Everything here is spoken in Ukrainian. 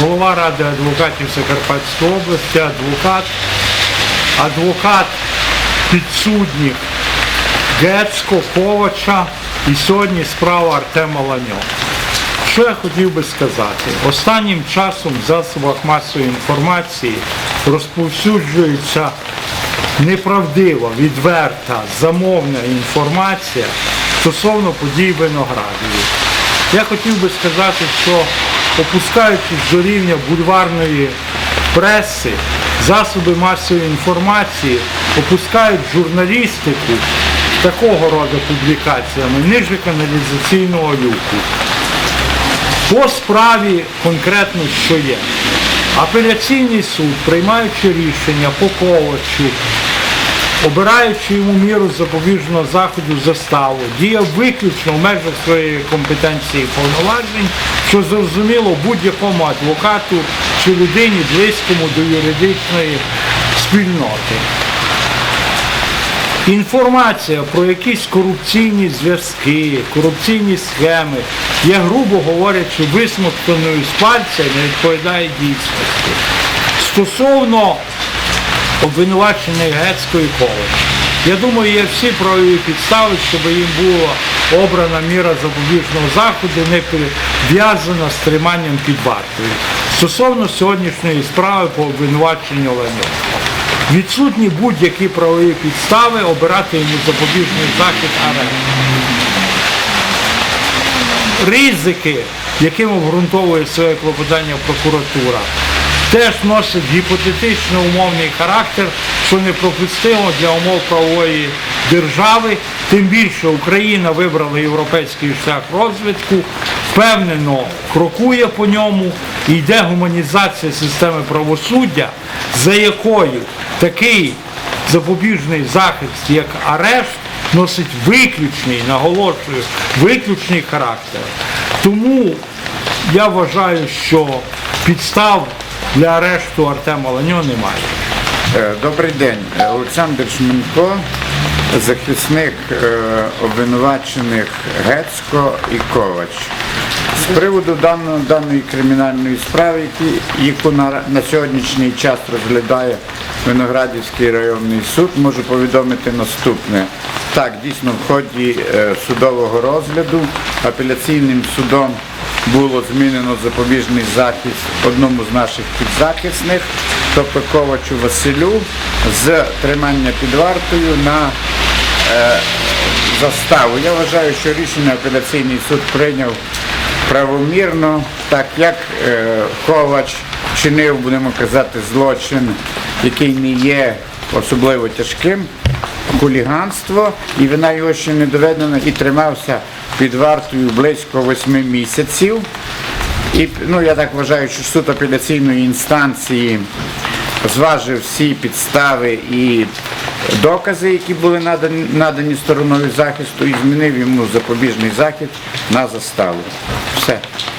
голова Ради адвокатів Закарпатської області, адвокат, адвокат підсудніх Гецько, Ковача і сьогодні справа Артема Ланьо. Що я хотів би сказати? Останнім часом в засобах масової інформації розповсюджується неправдива, відверта, замовна інформація стосовно подій Виноградові. Я хотів би сказати, що опускаючись до рівня бульварної преси, засоби масової інформації опускають журналістику такого роду публікаціями ниже каналізаційного люку. По справі конкретно що є. Апеляційний суд, приймаючи рішення по Ковачу, обираючи йому міру запобіжного заходу заставу, діяв виключно в межах своєї компетенції і повноважень, що зрозуміло будь-якому адвокату чи людині близькому до юридичної спільноти. Інформація про якісь корупційні зв'язки, корупційні схеми є, грубо говорячи, висмоктаною з пальця і не відповідає дійсності. Стосовно обвинуваченої Гецької Ковач. Я думаю, є всі правові підстави, щоб їм була обрана міра запобіжного заходу, не пов'язана з триманням під вартою. Стосовно сьогоднішньої справи по обвинуваченню Леню. Відсутні будь-які правові підстави обирати йому запобіжний захід арешт. Ризики, яким обґрунтовує своє клопотання прокуратура, теж носять гіпотетично умовний характер, що неприпустимо для умов правової держави. Тим більше Україна вибрала європейський шлях розвитку, впевнено крокує по ньому і йде гуманізація системи правосуддя, за якою такий запобіжний захист, як арешт, носить виключний, наголошую, виключний характер. Тому я вважаю, що підстав для арешту Артема Ланьо немає. Е, Добрий день. Е, Олександр Шминко, захисник е, обвинувачених Гецько і Ковач. З приводу даної, даної кримінальної справи, яку на, на сьогоднішній час розглядає Виноградівський районний суд, можу повідомити наступне. Так, дійсно, в ході судового розгляду апеляційним судом було змінено запобіжний захист одному з наших підзахисних, тобто Ковачу Василю, з тримання під вартою на е, заставу. Я вважаю, що рішення апеляційний суд прийняв правомірно, так як е, Ковач чинив, будемо казати, злочин, який не є особливо тяжким, хуліганство, і вина його ще не доведена, і тримався під вартою близько восьми місяців. І ну, я так вважаю, що суд апеляційної інстанції зважив всі підстави і докази, які були надані, надані стороною захисту, і змінив йому запобіжний захід на заставу. Все.